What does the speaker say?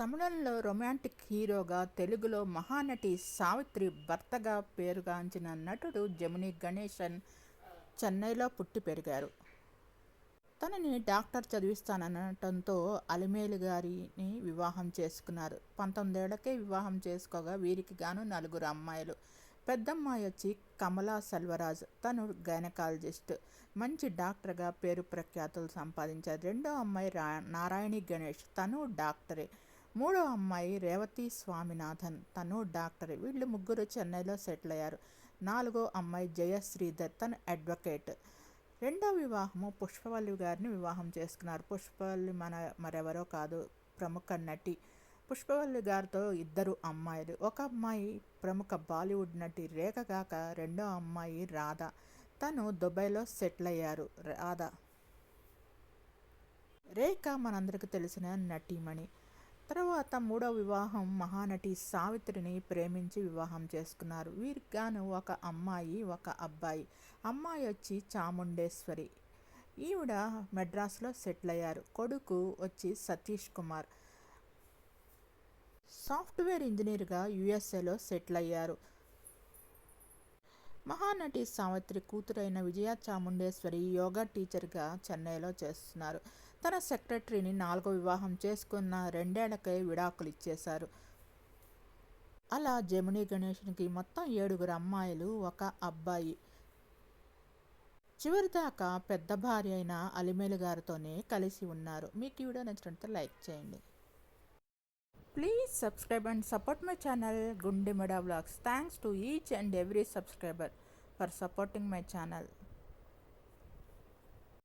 తమిళంలో రొమాంటిక్ హీరోగా తెలుగులో మహానటి సావిత్రి భర్తగా పేరుగాంచిన నటుడు జమిని గణేశన్ చెన్నైలో పుట్టి పెరిగారు. తనని డాక్టర్ చదివిస్తాననటంతో అలిమేలు గారిని వివాహం చేసుకున్నారు. పంతొమ్మిదేళ్ళకే వివాహం చేసుకోగా వీరికి గాను నలుగురు అమ్మాయిలు. పెద్దమ్మాయి వచ్చి కమలా సెల్వరాజ్ తను గైనకాలజిస్ట్. మంచి డాక్టర్గా పేరు ప్రఖ్యాతులు సంపాదించారు. రెండో అమ్మాయి రా నారాయణి గణేష్ తను డాక్టరే. మూడో అమ్మాయి రేవతి స్వామినాథన్. తను డాక్టరే. వీళ్ళు ముగ్గురు చెన్నైలో సెటిల్ అయ్యారు నాలుగో అమ్మాయి జయశ్రీధర్ తను అడ్వకేట్. రెండో వివాహము పుష్పవల్లి గారిని వివాహం చేసుకున్నారు. పుష్పవల్లి మన మరెవరో కాదు ప్రముఖ నటి. పుష్పవల్లి గారితో ఇద్దరు అమ్మాయిలు. ఒక అమ్మాయి ప్రముఖ బాలీవుడ్ నటి రేఖ కాక రెండో అమ్మాయి రాధ. తను దుబాయ్లో సెటిల్ అయ్యారు రాధ. రేఖ మనందరికీ తెలిసిన నటీమణి. తర్వాత మూడో వివాహం మహానటి సావిత్రిని ప్రేమించి వివాహం చేసుకున్నారు. వీరికి గాను ఒక అమ్మాయి ఒక అబ్బాయి. అమ్మాయి వచ్చి చాముండేశ్వరి. ఈవిడ మెడ్రాస్లో సెటిల్ అయ్యారు కొడుకు వచ్చి సతీష్ కుమార్. సాఫ్ట్వేర్ ఇంజనీర్గా యుఎస్ఏలో సెటిల్ అయ్యారు మహానటి సావిత్రి కూతురైన విజయ చాముండేశ్వరి యోగా టీచర్గా చెన్నైలో చేస్తున్నారు. తన సెక్రటరీని నాలుగో వివాహం చేసుకున్న రెండేళ్ళకై విడాకులు ఇచ్చేశారు అలా జముని గణేష్కి మొత్తం ఏడుగురు అమ్మాయిలు ఒక అబ్బాయి. చివరిదాకా పెద్ద భార్య అయిన అలిమేలు గారితోనే కలిసి ఉన్నారు. మీకు ఈ వీడియో నచ్చినట్లయితే లైక్ చేయండి. Please subscribe and support my channel Gundimada Vlogs. Thanks to each and every subscriber for supporting my channel.